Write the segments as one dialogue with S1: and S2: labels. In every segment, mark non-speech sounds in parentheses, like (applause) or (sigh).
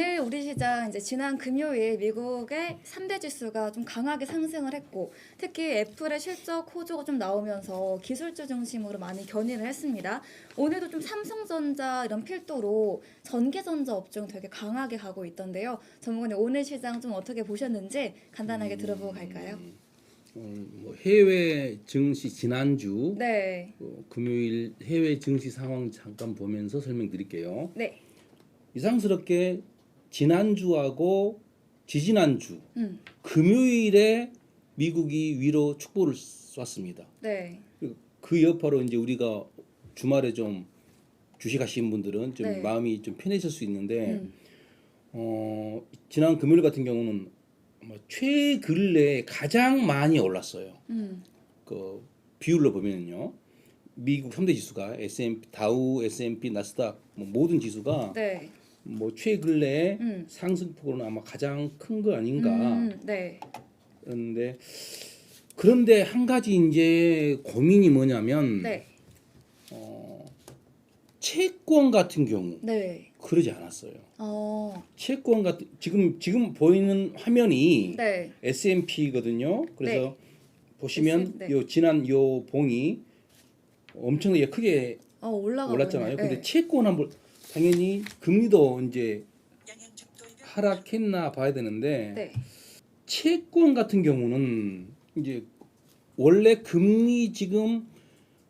S1: 오늘 우리 시장 이제 지난 금요일 미국의 3대 지수가 좀 강하게 상승을 했고 특히 애플의 실적 호조가 좀 나오면서 기술주 중심으로 많이 견인을 했습니다. 오늘도 좀 삼성전자 이런 필두로 전기전자 업종 되게 강하게 가고 있던데요. 전문가님 오늘 시장 좀 어떻게 보셨는지 간단하게 들어보고 갈까요?
S2: 어, 뭐 해외 증시 지난주
S1: 네,
S2: 어, 금요일 해외 증시 상황 잠깐 보면서 설명드릴게요.
S1: 네,
S2: 이상스럽게 지난주하고 지지난주
S1: 음,
S2: 금요일에 미국이 위로 축보를 쐈습니다.
S1: 네,
S2: 그 여파로 이제 우리가 주말에 좀 주식하시는 분들은 좀
S1: 네.
S2: 마음이 좀 편해질 수 있는데
S1: 음,
S2: 어, 지난 금요일 같은 경우는 아마 최근래에 가장 많이 올랐어요.
S1: 음,
S2: 그 비율로 보면은요. 미국 3대 지수가 S&P 다우, S&P, 나스닥 뭐 모든 지수가
S1: 네,
S2: 뭐 최근래에
S1: 음.
S2: 상승폭으로는 아마 가장 큰 거 아닌가.
S1: 음, 네,
S2: 그런데 그런데 한 가지 이제 고민이 뭐냐면
S1: 네,
S2: 채권 같은 경우
S1: 네,
S2: 그러지 않았어요.
S1: 어,
S2: 채권 같은 지금 지금 보이는 화면이
S1: 네,
S2: S&P거든요. 그래서
S1: 네.
S2: 보시면
S1: S&P, 네.
S2: 요 지난 요 봉이 엄청나게 크게
S1: 어 올라가고
S2: 올랐잖아요.
S1: 있네.
S2: 근데
S1: 네.
S2: 채권 한번 당연히 금리도 이제 하락했나 봐야 되는데
S1: 네,
S2: 채권 같은 경우는 이제 원래 금리 지금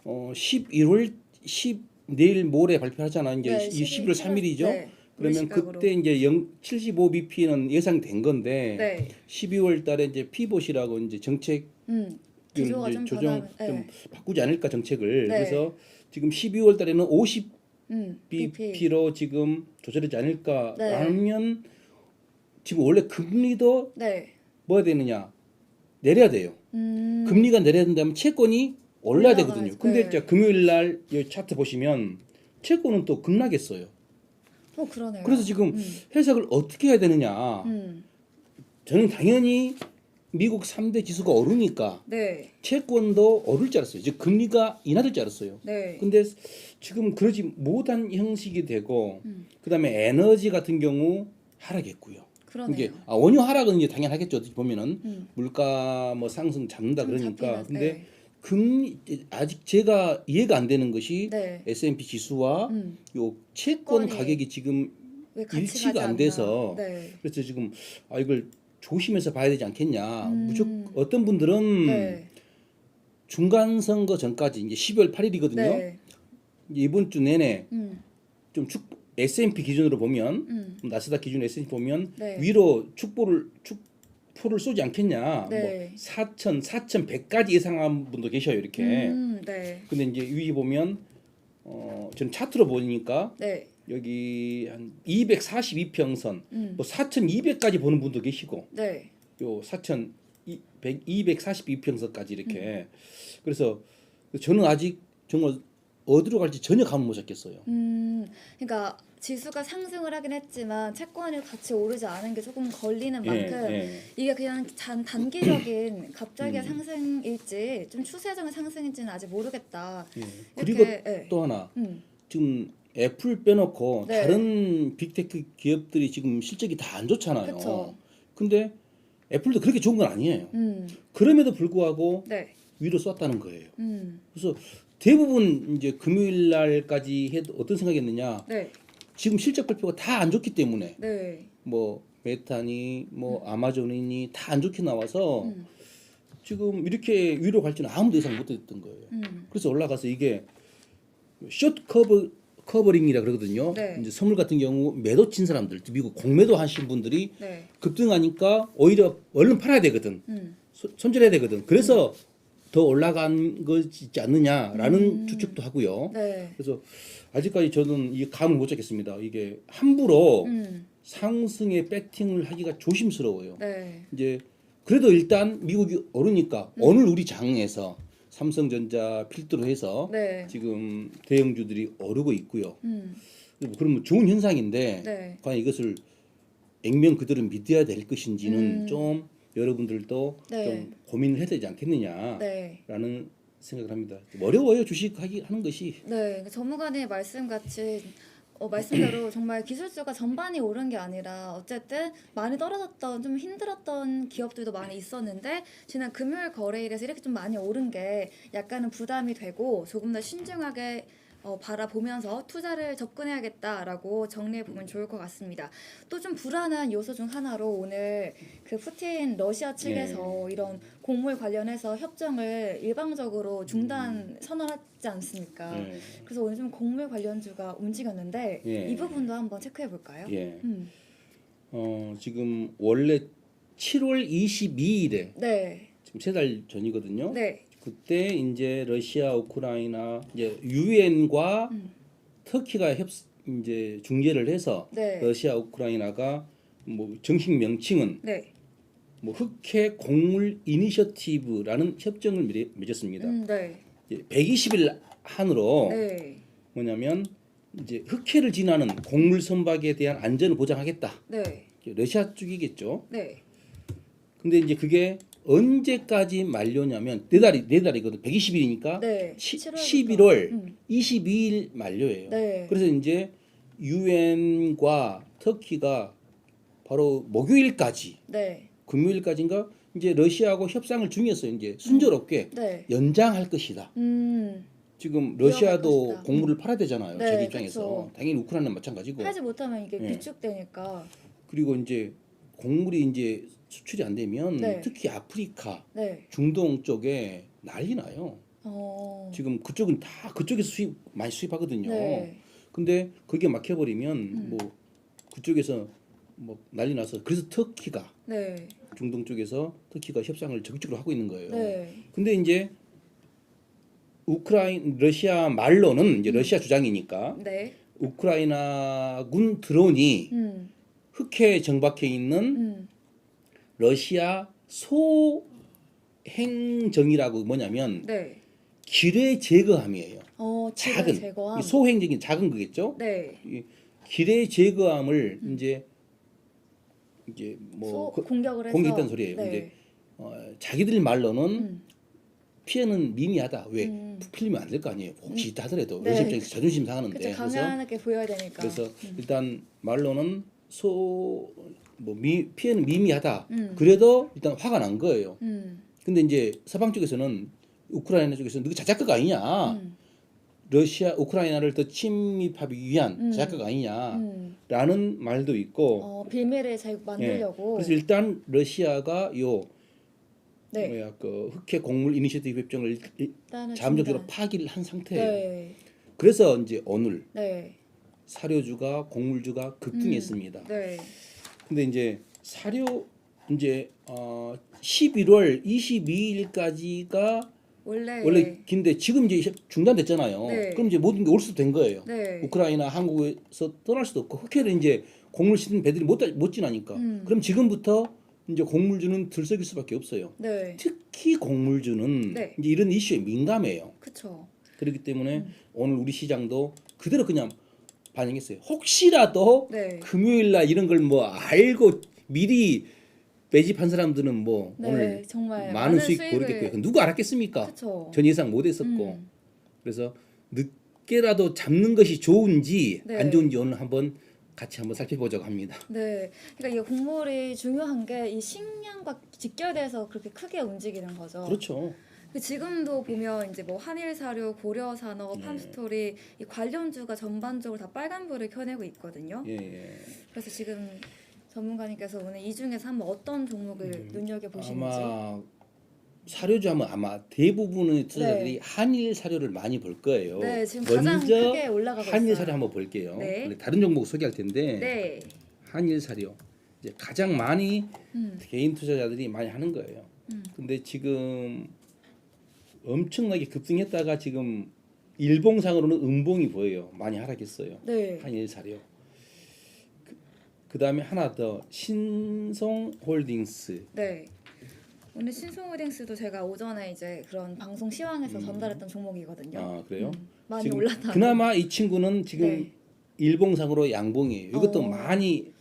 S2: 어 11월 10 내일 모레 발표하잖아. 이제
S1: 네,
S2: 이 11월 3일이죠.
S1: 네,
S2: 그러면. 그때 이제 0 75bp는 예상된 건데
S1: 네,
S2: 12월 달에 이제 피봇이라고 이제 정책
S1: 음,
S2: 이제
S1: 좀
S2: 조정
S1: 변하면, 네.
S2: 좀 바꾸지 않을까 정책을
S1: 네.
S2: 그래서 지금 12월 달에는 50
S1: 음, BP.
S2: BP로 지금 조절하지 않을까
S1: 네.
S2: 지금 원래 금리도
S1: 네,
S2: 뭐야 되느냐 내려야 돼요.
S1: 음,
S2: 금리가 내려야 된다면 채권이 올라야
S1: 올라가야지.
S2: 되거든요. 근데
S1: 네.
S2: 자 금요일 날 이 차트 보시면 채권은 또 급락했어요.
S1: 어 그러네요.
S2: 그래서 지금
S1: 음,
S2: 해석을 어떻게 해야 되느냐?
S1: 음,
S2: 저는 당연히 미국 3대 지수가 오르니까
S1: 네,
S2: 채권도 오를 줄 알았어요. 즉 금리가 인하될 줄 알았어요.
S1: 네,
S2: 근데 지금 그러지 못한 형식이 되고
S1: 음.
S2: 그다음에 에너지 같은 경우 하락했고요.
S1: 그러네요.
S2: 이게 아, 원유 하락은 이제 당연하겠죠. 보면은
S1: 음,
S2: 물가 뭐 상승 잡는다
S1: 좀
S2: 그러니까.
S1: 잡히는,
S2: 근데 금리 아직 제가 이해가 안 되는 것이
S1: 네,
S2: S&P 지수와
S1: 음,
S2: 요 채권 가격이 지금 일치가 안. 돼서
S1: 네,
S2: 그래서 지금 아 이걸 조심해서 봐야 되지 않겠냐.
S1: 음.
S2: 무조건 어떤 분들은
S1: 네,
S2: 중간 선거 전까지 이제 12월 8일이거든요.
S1: 네,
S2: 이번 주 내내
S1: 음,
S2: 좀 축 S&P 기준으로 보면
S1: 음,
S2: 나스닥 기준 S&P 보면
S1: 네.
S2: 위로 축보를 축포를 쏘지 않겠냐.
S1: 네.
S2: 뭐 4천, 4,100까지 예상한 분도 계셔요 이렇게.
S1: 음, 네,
S2: 근데 이제 위에 보면 어 저는 차트로 보니까
S1: 네,
S2: 여기 한 242평선,
S1: 음,
S2: 뭐 4,200까지 보는 분도 계시고
S1: 네,
S2: 요 4,200, 242평선까지 이렇게.
S1: 음.
S2: 그래서 저는 아직 정말 어디로 갈지 전혀 감을 못 잡겠어요.
S1: 음, 그러니까 지수가 상승을 하긴 했지만 채권이 같이 오르지 않은 게 조금 걸리는
S2: 예,
S1: 만큼
S2: 예.
S1: 이게 그냥 단, 단기적인 (clears throat) 갑자기
S2: 음.
S1: 상승일지 좀 추세적인 상승일지는 아직 모르겠다.
S2: 예. 그리고
S1: 예.
S2: 또 하나
S1: 음,
S2: 지금 애플 빼놓고
S1: 네.
S2: 다른 빅테크 기업들이 지금 실적이 다 안 좋잖아요.
S1: 그쵸.
S2: 근데 애플도 그렇게 좋은 건 아니에요.
S1: 음,
S2: 그럼에도 불구하고
S1: 네,
S2: 위로 쐈다는 거예요.
S1: 음,
S2: 그래서 대부분 이제 금요일 날까지 해도 어떤 생각했느냐?
S1: 네,
S2: 지금 실적 발표가 다 안 좋기 때문에
S1: 네,
S2: 뭐 메타니 뭐 아마존이니 다 안 좋게 나와서
S1: 음,
S2: 지금 이렇게 위로 갈지는 아무도 예상 못했던 거예요.
S1: 음,
S2: 그래서 올라가서 이게 숏 커버 커버링이라 그러거든요.
S1: 네.
S2: 이제 선물 같은 경우 매도 친 사람들, 미국 공매도 하신 분들이
S1: 네,
S2: 급등하니까 오히려 얼른 팔아야 되거든.
S1: 음,
S2: 소- 손절해야 되거든. 그래서 더 올라간 것이지 않느냐라는 추측도 하고요.
S1: 네,
S2: 그래서 아직까지 저는 이 감을 못 잡겠습니다. 이게 함부로
S1: 음,
S2: 상승에 배팅을 하기가 조심스러워요.
S1: 네,
S2: 이제 그래도 일단 미국이 오르니까 오늘 우리 장에서 삼성전자 필두로 해서
S1: 네,
S2: 지금 대형주들이 오르고 있고요.
S1: 음,
S2: 뭐 그러면 좋은 현상인데
S1: 네,
S2: 과연 이것을 액면 그대로 믿어야 될 것인지는
S1: 음.
S2: 좀 여러분들도
S1: 네.
S2: 좀 고민을 해야 되지 않겠느냐라는
S1: 네.
S2: 생각을 합니다. 좀 어려워요 주식 하기 하는 것이.
S1: 네, 전문가님 말씀 같이 어, 말씀대로 정말 기술주가 전반이 오른 게 아니라 어쨌든 많이 떨어졌던 좀 힘들었던 기업들도 많이 있었는데 지난 금요일 거래일에서 이렇게 좀 많이 오른 게 약간은 부담이 되고 조금 더 신중하게 어, 바라보면서 투자를 접근해야겠다라고 정리해 보면 좋을 것 같습니다. 또 좀 불안한 요소 중 하나로 오늘 그 푸틴 러시아 측에서 이런 곡물 관련해서 협정을 일방적으로 중단 선언하지 않습니까?
S2: 예.
S1: 그래서 오늘 좀 곡물 관련주가 움직였는데
S2: 예.
S1: 이 부분도 한번 체크해 볼까요?
S2: 예.
S1: 음.
S2: 어, 지금 원래 7월 22일에
S1: 네.
S2: 지금 세 달 전이거든요.
S1: 네.
S2: 그때 이제 러시아, 우크라이나 이제 유엔과
S1: 음.
S2: 터키가 협 이제 중재를 해서
S1: 네.
S2: 러시아, 우크라이나가 뭐 정식 명칭은
S1: 네.
S2: 뭐 흑해 곡물 이니셔티브라는 협정을 맺- 맺었습니다.
S1: 음, 네.
S2: 이제 120일 한으로
S1: 네.
S2: 뭐냐면 이제 흑해를 지나는 곡물 선박에 대한 안전을 보장하겠다.
S1: 네.
S2: 러시아 쪽이겠죠.
S1: 네.
S2: 근데 이제 그게 언제까지 만료냐면 네 달이 네 달이거든. 120일이니까
S1: 네.
S2: 11월
S1: 음.
S2: 22일 만료예요.
S1: 네.
S2: 그래서 이제 유엔과 터키가 바로 목요일까지
S1: 네.
S2: 금요일까지인가 이제 러시아하고 협상을 중이었어요. 이제 순조롭게
S1: 네.
S2: 연장할 것이다.
S1: 음.
S2: 지금 러시아도
S1: 것이다.
S2: 곡물을 팔아야 되잖아요.
S1: 네,
S2: 자기 입장에서
S1: 그쵸.
S2: 당연히 우크라이나 마찬가지고
S1: 하지 못하면 이게
S2: 예.
S1: 비축되니까.
S2: 그리고 이제 곡물이 이제 수출이 안 되면
S1: 네.
S2: 특히 아프리카,
S1: 네.
S2: 중동 쪽에 난리 나요.
S1: 어.
S2: 지금 그쪽은 다 그쪽에서 수입 많이 수입하거든요.
S1: 네.
S2: 근데 그게 막혀버리면
S1: 음.
S2: 뭐 그쪽에서 뭐 난리 나서 그래서 터키가
S1: 네.
S2: 중동 쪽에서 터키가 협상을 적극적으로 하고 있는 거예요.
S1: 네.
S2: 근데 이제 우크라인 러시아 말로는 이제 러시아 주장이니까
S1: 네.
S2: 우크라이나군 드론이
S1: 음.
S2: 흑해에 정박해 있는
S1: 음.
S2: 러시아 소행정이라고 뭐냐면
S1: 네.
S2: 기뢰 제거함이에요.
S1: 어,
S2: 작은
S1: 제거함.
S2: 이 소행적인 작은 거겠죠.
S1: 네.
S2: 이 기뢰 제거함을 이제 이제 뭐
S1: 소,
S2: 그-
S1: 공격을
S2: 공격했다는 소리예요.
S1: 네.
S2: 이제 어, 자기들 말로는
S1: 음.
S2: 피해는 미미하다. 왜
S1: 음.
S2: 풀리면 안 될 거 아니에요. 혹시 있다 하더라도
S1: 네.
S2: 러시아 입장에서 자존심 상하는데
S1: 그쵸
S2: 그래서
S1: 강하게 보여야 되니까.
S2: 그래서 일단 말로는 소 뭐 피해는 미미하다.
S1: 음.
S2: 그래도 일단 화가 난 거예요.
S1: 음.
S2: 근데 이제 서방 쪽에서는 우크라이나 쪽에서는 너가 자작극 아니냐.
S1: 음.
S2: 러시아 우크라이나를 더 침입하기 위한
S1: 음.
S2: 자작극 아니냐라는
S1: 음.
S2: 말도 있고.
S1: 어, 빌미를 잘 만들려고.
S2: 예. 그래서 일단 러시아가 요
S1: 네.
S2: 뭐야 그 흑해 곡물 이니셔티브 협정을
S1: 중단.
S2: 파기를 한 상태예요.
S1: 네.
S2: 그래서 이제 오늘
S1: 네.
S2: 사료주가 곡물주가 급등했습니다.
S1: 네.
S2: 근데 이제 사료 이제 어 11월 22일까지가
S1: 원래
S2: 원래 긴데 지금 이제 중단됐잖아요.
S1: 네.
S2: 그럼 이제 모든 게 올 수도 된 거예요.
S1: 네.
S2: 우크라이나 한국에서 떠날 수도 없고 흑해를 이제 곡물 싣는 배들이 못, 다- 못 지나니까.
S1: 음.
S2: 그럼 지금부터 이제 곡물주는 들썩일 수밖에 없어요.
S1: 네.
S2: 특히 곡물주는
S1: 네.
S2: 이제 이런 이슈에 민감해요.
S1: 그쵸.
S2: 그렇기 때문에
S1: 음.
S2: 오늘 우리 시장도 그대로 그냥 반영했어요. 혹시라도
S1: 네.
S2: 금요일 날 이런 걸 뭐 알고 미리 매집한 사람들은 뭐
S1: 네.
S2: 오늘
S1: 정말
S2: 많은 수익
S1: 수익을-
S2: 고르겠고요. 누가 알았겠습니까?
S1: 그쵸.
S2: 전 예상 못했었고
S1: 음.
S2: 그래서 늦게라도 잡는 것이 좋은지
S1: 네.
S2: 안 좋은지 오늘 한번 같이 한번 살펴보자고 합니다.
S1: 네. 그러니까 이 곡물이 중요한 게 이 식량과 직결돼서 그렇게 크게 움직이는 거죠.
S2: 그렇죠.
S1: 그 지금도 보면 이제 뭐 한일 사료, 고려 산업,
S2: 네.
S1: 팜스토리 이 관련주가 전반적으로 다 빨간불을 켜내고 있거든요.
S2: 예, 예.
S1: 그래서 지금 전문가님께서 오늘 이 중에서 한번 어떤 종목을 눈여겨 보시는지.
S2: 음. 아마 사료주 하면 아마 대부분의 투자자들이
S1: 네.
S2: 한일 사료를 많이 볼 거예요.
S1: 네, 지금 가장 크게 올라가고
S2: 한일
S1: 있어요.
S2: 사료 한번 볼게요.
S1: 네.
S2: 다른 종목 소개할 텐데
S1: 네.
S2: 한일 사료 이제 가장 많이
S1: 음.
S2: 개인 투자자들이 많이 하는 거예요.
S1: 음.
S2: 근데 지금 엄청나게 급등했다가 지금 일봉상으로는 음봉이 보여요. 많이 하락했어요.
S1: 네.
S2: 한일 사료. 그, 다음에 하나 더 신성홀딩스.
S1: 네. 오늘 신송호딩스도 제가 오전에 이제 그런 방송 시황에서 전달했던 종목이거든요.
S2: 음. 아 그래요?
S1: 음, 많이 올랐다.
S2: 그나마 이 친구는 지금
S1: 네.
S2: 일봉상으로 양봉이에요. 이것도
S1: 어.
S2: 많이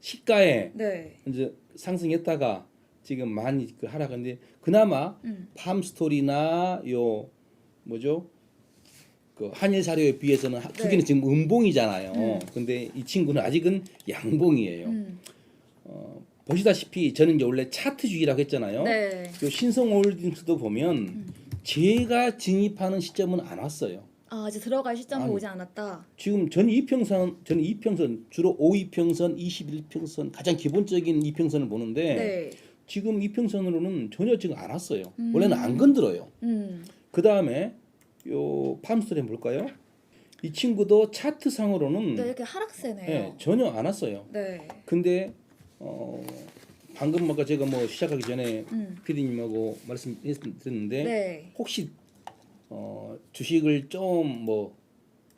S2: 시가에
S1: 네.
S2: 이제 상승했다가 지금 많이 그 하락한데 그나마
S1: 음.
S2: 팜스토리나 요 뭐죠 그 한일 사료에 비해서는 하-
S1: 네.
S2: 지금 음봉이잖아요.
S1: 음.
S2: 근데 이 친구는 아직은 양봉이에요.
S1: 음.
S2: 어, 보시다시피 저는 이제 원래 차트주의라고 했잖아요.
S1: 네.
S2: 요 신성홀딩스도 보면
S1: 음.
S2: 제가 진입하는 시점은 안 왔어요.
S1: 아 이제 들어갈 시점은
S2: 아니.
S1: 오지 않았다.
S2: 지금 전 이평선, 저는 이평선 주로 5이평선, 21평선 가장 기본적인 이평선을 보는데
S1: 네.
S2: 지금 이평선으로는 전혀 지금 안 왔어요.
S1: 음.
S2: 원래는 안 건드려요.
S1: 음.
S2: 그 다음에 요 팜스토리 볼까요? 이 친구도 차트상으로는
S1: 네 이렇게 하락세네요.
S2: 예, 전혀 안 왔어요.
S1: 네.
S2: 근데 어, 방금 아까 제가 뭐 시작하기 전에
S1: 음.
S2: 피디님하고 말씀드렸는데
S1: 네.
S2: 혹시 어, 주식을 좀 뭐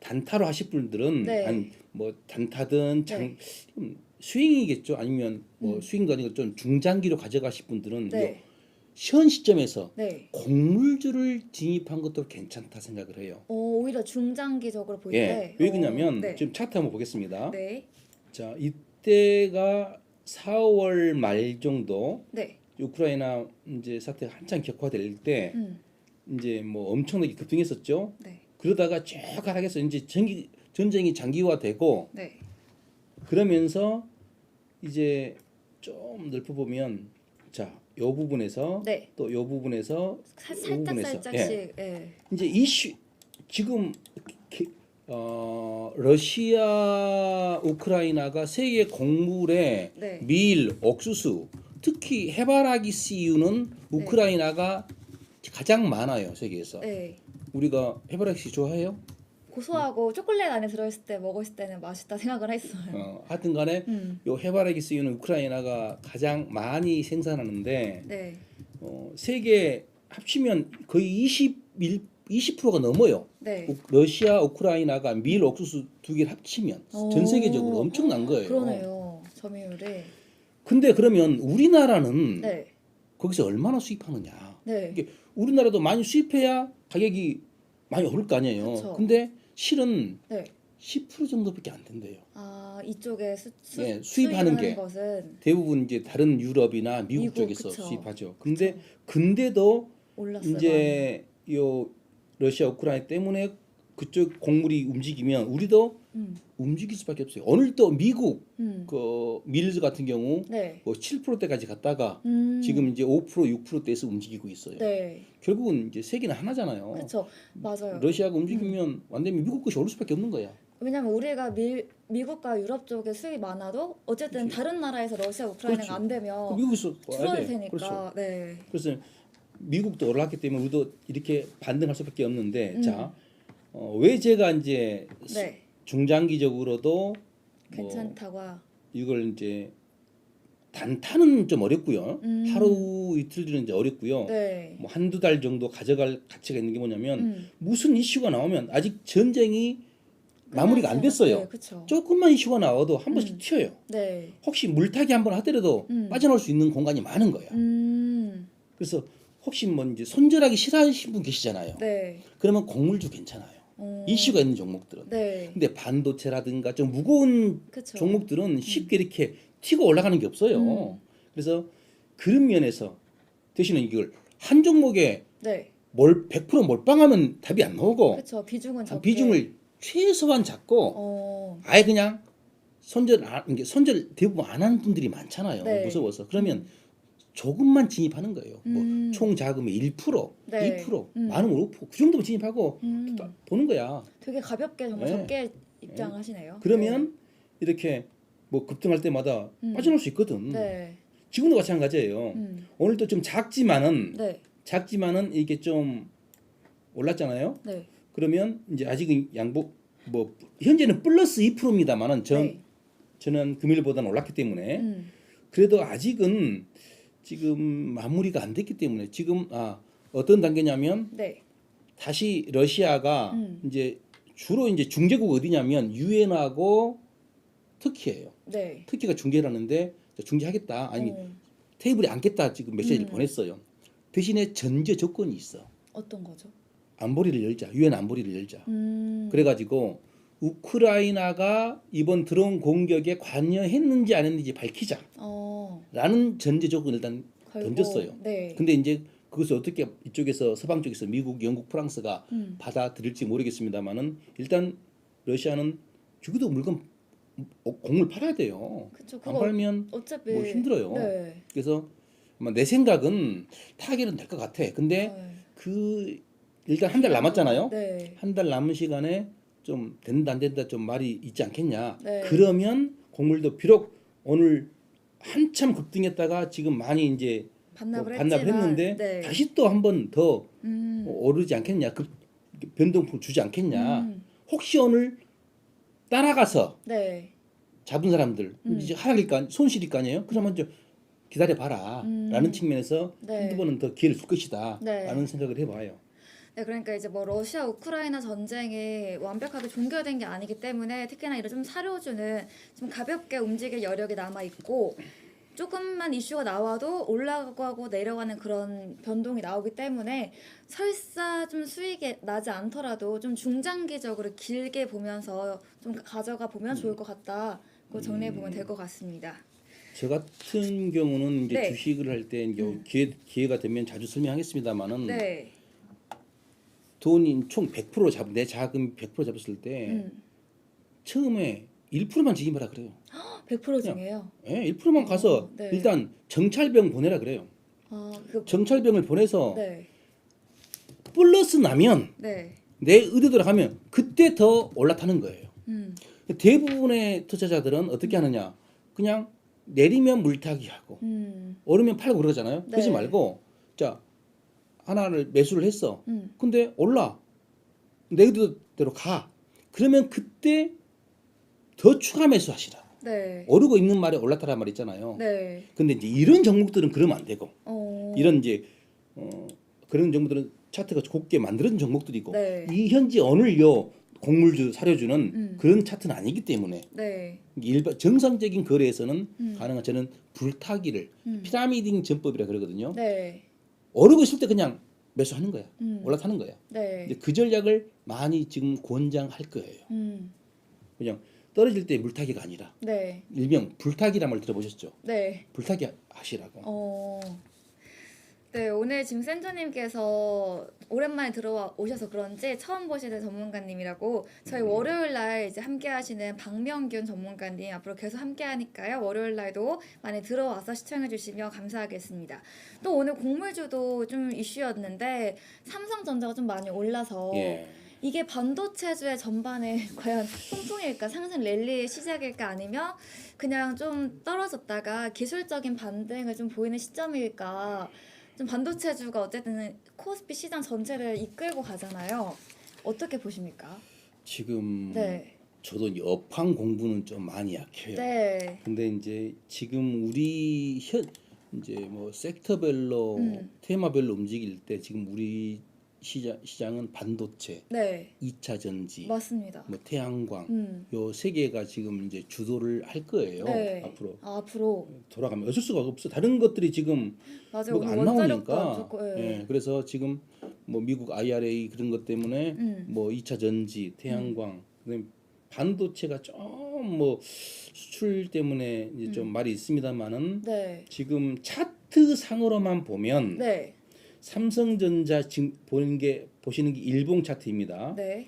S2: 단타로 하실 분들은
S1: 네.
S2: 아니 뭐 단타든 장
S1: 네.
S2: 음, 스윙이겠죠 아니면 뭐
S1: 음.
S2: 스윙도 아니고 좀 중장기로 가져가실 분들은
S1: 네.
S2: 요현 시점에서
S1: 네.
S2: 곡물주를 진입한 것도 괜찮다 생각을 해요.
S1: 오, 오히려 중장기적으로 볼
S2: 예,
S1: 때.
S2: 왜
S1: 어,
S2: 그러냐면
S1: 네.
S2: 지금 차트 한번 보겠습니다.
S1: 네.
S2: 자 이때가 4월 말 정도
S1: 네.
S2: 우크라이나 이제 사태 가 한창 격화될 때
S1: 음.
S2: 이제 뭐 엄청나게 급등했었죠.
S1: 네.
S2: 그러다가 쭉 하락해서 이제 전기, 전쟁이 장기화되고
S1: 네.
S2: 그러면서 이제 좀 넓혀 보면 자, 요 부분에서
S1: 네.
S2: 또 요 부분에서
S1: 사,
S2: 요
S1: 살짝
S2: 부분에서,
S1: 살짝씩. 예.
S2: 이제 이슈 지금 기- 어, 러시아 우크라이나가 세계 곡물의
S1: 네.
S2: 밀, 옥수수, 특히 해바라기 씨유는 우크라이나가 가장 많아요 세계에서.
S1: 네.
S2: 우리가 해바라기 씨 좋아해요?
S1: 고소하고 초콜릿 안에 들어있을 때 먹었을 때는 맛있다 생각을 했어요.
S2: 어, 하여튼간에
S1: 음.
S2: 요 해바라기 씨유는 우크라이나가 가장 많이 생산하는데
S1: 네.
S2: 어, 세계 합치면 거의 21 20%가 넘어요.
S1: 네.
S2: 우- 러시아, 우크라이나가 밀, 옥수수 두 개를 합치면 전
S1: 오.
S2: 세계적으로 엄청난 거예요.
S1: 그러네요. 점유율이.
S2: 근데 그러면 우리나라는
S1: 네.
S2: 거기서 얼마나 수입하느냐?
S1: 네.
S2: 이게 우리나라도 많이 수입해야 가격이 많이 오를 거 아니에요.
S1: 그쵸.
S2: 근데 실은
S1: 네.
S2: 10% 정도밖에 안 된대요.
S1: 아 이쪽에 수, 수,
S2: 예, 수입하는
S1: 수입하는
S2: 게.
S1: 것은
S2: 대부분 이제 다른 유럽이나 미국,
S1: 미국,
S2: 쪽에서
S1: 그쵸.
S2: 수입하죠. 근데
S1: 그쵸.
S2: 근데도
S1: 올랐어요.
S2: 이제 요 러시아 우크라이나 때문에 그쪽 곡물이 움직이면 우리도.
S1: 음.
S2: 움직일 수밖에 없어요. 오늘 또 미국
S1: 음.
S2: 그 밀즈 같은 경우
S1: 네.
S2: 뭐 7%대까지 갔다가
S1: 음.
S2: 지금 이제 5% 6%대에서 움직이고 있어요.
S1: 네.
S2: 결국은 이제 세계는 하나잖아요.
S1: 그렇죠. 맞아요.
S2: 러시아가 움직이면 완전히 미국 것이 오를 수밖에 없는 거야.
S1: 왜냐면 우리가 미, 미국과 유럽 쪽에 수입이 많아도 어쨌든
S2: 그치.
S1: 다른 나라에서 러시아 우크라이나가
S2: 그렇지.
S1: 안 되면
S2: 미국에서
S1: 줄어들
S2: 돼.
S1: 테니까.
S2: 그렇죠.
S1: 네.
S2: 그래서 미국도 올랐기 때문에 우리도 이렇게 반등할 수밖에 없는데
S1: 음.
S2: 자, 어, 왜 제가 이제 수-
S1: 네.
S2: 중장기적으로도 뭐
S1: 괜찮다고.
S2: 이걸 이제 단타는 좀 어렵고요.
S1: 음.
S2: 하루 이틀은 이제 어렵고요.
S1: 네.
S2: 뭐 한두 달 정도 가져갈 가치가 있는 게 뭐냐면
S1: 음.
S2: 무슨 이슈가 나오면 아직 전쟁이 마무리가 안 됐어요.
S1: 네.
S2: 조금만 이슈가 나와도 한 번씩
S1: 음.
S2: 튀어요.
S1: 네.
S2: 혹시 물타기 한 번 하더라도
S1: 음.
S2: 빠져나올 수 있는 공간이 많은 거야.
S1: 음.
S2: 그래서 혹시 뭐 이제 손절하기 싫어하시는 분 계시잖아요.
S1: 네.
S2: 그러면 곡물주 괜찮아요.
S1: 어.
S2: 이슈가 있는 종목들은.
S1: 네.
S2: 근데 반도체라든가 좀 무거운
S1: 그렇죠.
S2: 종목들은 쉽게 이렇게 튀고 올라가는 게 없어요.
S1: 음.
S2: 그래서 그런 면에서 대신에 이걸 한 종목에
S1: 네.
S2: 몰 100% 몰빵하면 답이 안 나오고
S1: 그렇죠. 비중은 적게.
S2: 비중을 최소한 잡고
S1: 어.
S2: 아예 그냥 손절 안, 이게 손절 대부분 안 하는 분들이 많잖아요.
S1: 네.
S2: 무서워서 그러면 조금만 진입하는 거예요.
S1: 음.
S2: 뭐총 자금의 1%,
S1: 네.
S2: 2%,
S1: 음.
S2: 많으면 5%그 정도만 진입하고
S1: 음.
S2: 또 보는 거야.
S1: 되게 가볍게 정말
S2: 네.
S1: 적게 입장하시네요.
S2: 그러면 이렇게 뭐 급등할 때마다
S1: 음.
S2: 빠져나올 수 있거든.
S1: 네. 네.
S2: 지금도 마찬가지예요.
S1: 음.
S2: 오늘도 좀 작지만은
S1: 네.
S2: 작지만은 이게 좀 올랐잖아요.
S1: 네.
S2: 그러면 이제 아직은 양복 뭐 현재는 플러스 2%입니다만은 전
S1: 네.
S2: 저는 금일보다는 올랐기 때문에
S1: 음.
S2: 그래도 아직은 지금 마무리가 안 됐기 때문에 지금 아 어떤 단계냐면
S1: 네.
S2: 다시 러시아가
S1: 음.
S2: 이제 주로 이제 중재국 어디냐면 유엔하고 터키예요.
S1: 네.
S2: 터키가 중재를 하는데 중재하겠다 아니
S1: 어.
S2: 테이블에 앉겠다 지금 메시지를
S1: 음.
S2: 보냈어요. 대신에 전제 조건이 있어.
S1: 어떤 거죠?
S2: 안보리를 열자. 유엔 안보리를 열자.
S1: 음.
S2: 그래가지고 우크라이나가 이번 드론 공격에 관여했는지 안 했는지 밝히자.
S1: 어.
S2: 라는 전제 조건을 일단
S1: 걸고.
S2: 던졌어요.
S1: 네.
S2: 근데 이제 그것을 어떻게 이쪽에서 서방 쪽에서 미국, 영국, 프랑스가
S1: 음.
S2: 받아들일지 모르겠습니다만은 일단 러시아는 죽어도 물건 어, 공을 팔아야 돼요.
S1: 그쵸.
S2: 안 팔면
S1: 어차피
S2: 뭐 힘들어요.
S1: 네.
S2: 그래서 아마 내 생각은 타결은 될 것 같아. 근데
S1: 네.
S2: 그 일단 한 달 남았잖아요.
S1: 네.
S2: 한달 남은 시간에 좀 된다 안 된다 좀 말이 있지 않겠냐.
S1: 네.
S2: 그러면 곡물도 비록 오늘 한참 급등했다가 지금 많이 이제
S1: 반납을,
S2: 뭐 반납을
S1: 했지만,
S2: 했는데
S1: 네.
S2: 다시 또 한 번 더
S1: 음.
S2: 오르지 않겠냐. 급 변동폭 주지 않겠냐.
S1: 음.
S2: 혹시 오늘 따라가서
S1: 네.
S2: 잡은 사람들
S1: 음.
S2: 이제 하락일 거 아니- 손실일 거 아니에요. 그러면 좀 기다려 봐라.
S1: 음.
S2: 라는 측면에서
S1: 네.
S2: 한두 번은 더 기회를 줄 것이다.
S1: 네.
S2: 라는 생각을 해봐요.
S1: 네, 그러니까 이제 뭐 러시아 우크라이나 전쟁이 완벽하게 종결된 게 아니기 때문에 특히나 이런 좀 사료주는 좀 가볍게 움직일 여력이 남아 있고 조금만 이슈가 나와도 올라가고 내려가는 그런 변동이 나오기 때문에 설사 좀 수익이 나지 않더라도 좀 중장기적으로 길게 보면서 좀 가져가 보면 좋을 것 같다고 정리해 보면 될 것 같습니다.
S2: 저 같은 경우는 이제
S1: 네.
S2: 주식을 할때
S1: 음.
S2: 기회, 기회가 되면 자주 설명하겠습니다만은
S1: 네.
S2: 돈이 총 100% 잡, 내 자금 100% 잡았을 때
S1: 음.
S2: 처음에 1%만 지기마라 그래요. (gasps)
S1: 100% 중에요.
S2: 예, 1%만 가서
S1: 네.
S2: 일단 정찰병 보내라 그래요.
S1: 아, 그
S2: 정찰병을 보내서
S1: 네.
S2: 플러스 나면
S1: 네.
S2: 내 의도대로 하면 그때 더 올라타는 거예요.
S1: 음.
S2: 대부분의 투자자들은 어떻게 하느냐? 그냥 내리면 물타기 하고
S1: 음.
S2: 오르면 팔고 그러잖아요. 그러지
S1: 네.
S2: 말고 자 하나를 매수를 했어.
S1: 음.
S2: 근데 올라 내 의도대로 가. 그러면 그때 더 추가 매수하시라.
S1: 네.
S2: 오르고 있는 말에 올라타란 말 있잖아요.
S1: 네.
S2: 근데 이제 이런 종목들은 그러면 안 되고
S1: 어.
S2: 이런 이제 어, 그런 종목들은 차트가 곱게 만들어진 종목들이고
S1: 네.
S2: 이 현재 오늘요 곡물주 사료주는
S1: 음.
S2: 그런 차트는 아니기 때문에
S1: 네.
S2: 일반 정상적인 거래에서는
S1: 음.
S2: 가능한 저는 불타기를
S1: 음.
S2: 피라미딩 전법이라 그러거든요.
S1: 네.
S2: 오르고 있을 때 그냥 매수하는 거야.
S1: 음.
S2: 올라타는 거야.
S1: 네.
S2: 그 전략을 많이 지금 권장할 거예요.
S1: 음.
S2: 그냥 떨어질 때 물타기가 아니라
S1: 네.
S2: 일명 불타기란 말 들어보셨죠?
S1: 네.
S2: 불타기 하시라고.
S1: 어. 네, 오늘 지금 센터님께서 오랜만에 들어와 오셔서 그런지 처음 보시는 전문가님이라고 저희
S2: 음.
S1: 월요일 날 이제 함께 하시는 박명균 전문가님 앞으로 계속 함께 하니까요. 월요일 날도 많이 들어와서 시청해 주시면 감사하겠습니다. 또 오늘 곡물주도 좀 이슈였는데 삼성전자가 좀 많이 올라서
S2: 예.
S1: 이게 반도체주의 전반에 (laughs) 과연 통풍일까 상승 랠리의 시작일까 아니면 그냥 좀 떨어졌다가 기술적인 반등을 좀 보이는 시점일까 좀 반도체주가 어쨌든 코스피 시장 전체를 이끌고 가잖아요 어떻게 보십니까?
S2: 지금
S1: 네,
S2: 저도 여팡 공부는 좀 많이 약해요.
S1: 네,
S2: 근데 이제 지금 우리 현 이제 뭐 섹터별로
S1: 음.
S2: 테마별로 움직일 때 지금 우리 시장 시장 은 반도체,
S1: 네,
S2: 2차 전지,
S1: 맞습니다.
S2: 뭐 태양광
S1: 음,
S2: 요 세 개가 지금 이제 주도를 할 거예요.
S1: 네.
S2: 앞으로
S1: 아, 앞으로
S2: 돌아가면 어쩔 수가 없어. 다른 것들이 지금
S1: 맞아요.
S2: 뭐가 안
S1: 원자력도 안
S2: 나오니까.
S1: 좋고, 예.
S2: 예. 그래서 지금 뭐 미국 IRA 그런 것 때문에
S1: 음,
S2: 뭐 2차 전지, 태양광, 그다음에 반도체가 좀 뭐 수출 때문에 이제 좀
S1: 음.
S2: 말이 있습니다만은
S1: 네,
S2: 지금 차트 상으로만 보면
S1: 네,
S2: 삼성전자 지금 보는 게 보시는 게 일봉 차트입니다.
S1: 네,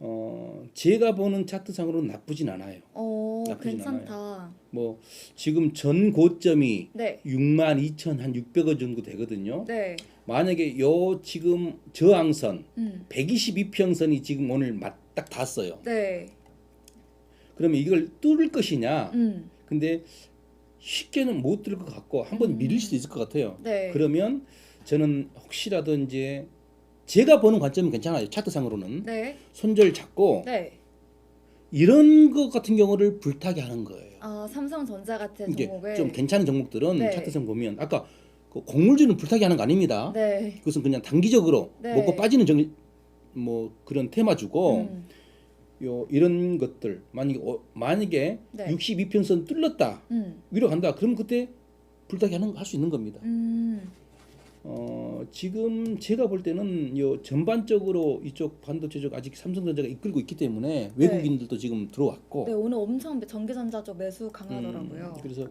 S2: 어 제가 보는 차트 상으로는 나쁘진 않아요.
S1: 어,
S2: 나쁘진
S1: 괜찮다.
S2: 뭐 지금 전 고점이
S1: 네,
S2: 6만 2천 한 600원 정도 되거든요.
S1: 네,
S2: 만약에 요 지금 저항선
S1: 음,
S2: 122평선이 지금 오늘 맞딱 닿았어요.
S1: 네,
S2: 그러면 이걸 뚫을 것이냐?
S1: 음,
S2: 근데 쉽게는 못 뚫을 것 같고 한번
S1: 음.
S2: 밀릴 수도 있을 것 같아요.
S1: 네,
S2: 그러면 저는 혹시라도 이제 제가 보는 관점은 괜찮아요. 차트상으로는
S1: 네,
S2: 손절 잡고
S1: 네.
S2: 이런 것 같은 경우를 불타게 하는 거예요.
S1: 아 삼성전자 같은
S2: 이게
S1: 종목을
S2: 좀 괜찮은 종목들은
S1: 네.
S2: 차트상 보면 아까 그 곡물주는 불타게 하는 거 아닙니다.
S1: 네.
S2: 그것은 그냥 단기적으로
S1: 네.
S2: 먹고 빠지는 정, 뭐 그런 테마주고
S1: 음,
S2: 요 이런 것들 만약에 어, 만약에
S1: 네.
S2: 62평선 뚫렸다
S1: 음,
S2: 위로 간다 그럼 그때 불타기 하는 할 수 있는 겁니다.
S1: 음,
S2: 어 지금 제가 볼 때는 요 전반적으로 이쪽 반도체 쪽 아직 삼성전자가 이끌고 있기 때문에 외국인들도 지금 들어왔고
S1: 네 오늘 엄청 전기전자 쪽 매수 강하더라고요.
S2: 음, 그래서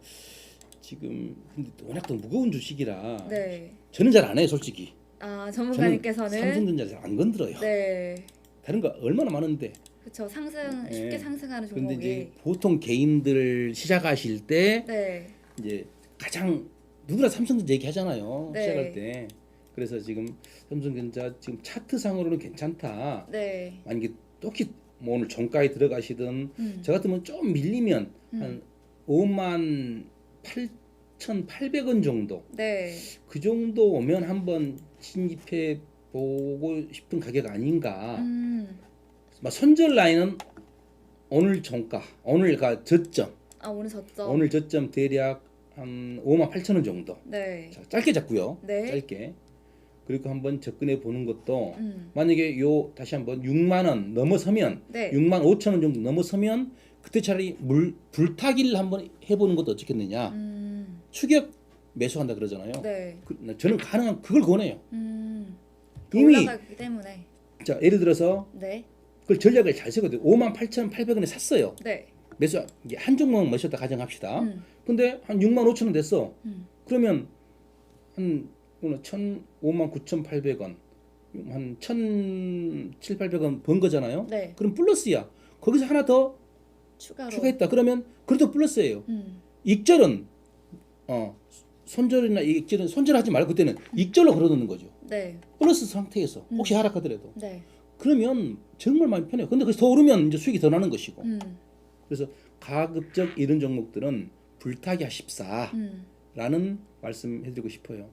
S2: 지금 근데 또 워낙 또 무거운 주식이라
S1: 네.
S2: 저는 잘 안 해요 솔직히.
S1: 아 전문가님께서는
S2: 삼성전자 잘안 건드려요.
S1: 네.
S2: 다른 거 얼마나 많은데.
S1: 그렇죠. 상승
S2: 네.
S1: 쉽게 상승하는
S2: 그런데
S1: 종목이.
S2: 이제 보통 개인들 시작하실 때
S1: 네.
S2: 이제 가장 누구나 삼성전자 얘기하잖아요.
S1: 네.
S2: 시작할 때. 그래서 지금 삼성전자 지금 차트상으로는 괜찮다.
S1: 네.
S2: 만약에 똑히 뭐 오늘 종가에 들어가시든
S1: 음.
S2: 저 같으면 좀 밀리면
S1: 음.
S2: 한 5만 8,800원 정도
S1: 네.
S2: 그 정도 오면 한번 진입해 보고 싶은 가격 아닌가.
S1: 음.
S2: 막 손절 라인은 오늘 종가, 오늘가 저점,
S1: 아 오늘 졌죠.
S2: 오늘 저점 대략 한 5만 8천 원 정도.
S1: 네.
S2: 자, 짧게 잡고요.
S1: 네.
S2: 짧게. 그리고 한번 접근해 보는 것도
S1: 음.
S2: 만약에 요 다시 한번 6만 원 넘어서면
S1: 네.
S2: 6만 5천 원 정도 넘어서면 그때 차라리 물 불타기를 한번 해보는 것도 어떻겠느냐.
S1: 음.
S2: 추격 매수한다 그러잖아요.
S1: 네.
S2: 그, 저는 가능한 그걸 권해요.
S1: 음.
S2: 이미
S1: 올라가기 때문에.
S2: 자 예를 들어서
S1: 네.
S2: 그걸 전략을 잘 세거든요. 5만 8,800원에 샀어요.
S1: 네.
S2: 매수 한 종목 매수했다 가정합시다.
S1: 음.
S2: 근데 한 6만 5천 원 됐어.
S1: 음.
S2: 그러면 한 오늘 1 5만 9,800원 한 1,700원 번 거잖아요.
S1: 네.
S2: 그럼 플러스야. 거기서 하나 더
S1: 추가로.
S2: 추가했다. 그러면 그래도 플러스예요.
S1: 음.
S2: 익절은 어 손절이나 익절은 손절하지 말고 그때는 익절로 걸어놓는 거죠.
S1: 네.
S2: 플러스 상태에서 혹시 하락하더라도
S1: 네.
S2: 그러면 정말 많이 편해요. 근데 거기서 더 오르면 이제 수익이 더 나는 것이고.
S1: 음.
S2: 그래서 가급적 이런 종목들은 불타기 하십사라는
S1: 음.
S2: 말씀해드리고 싶어요.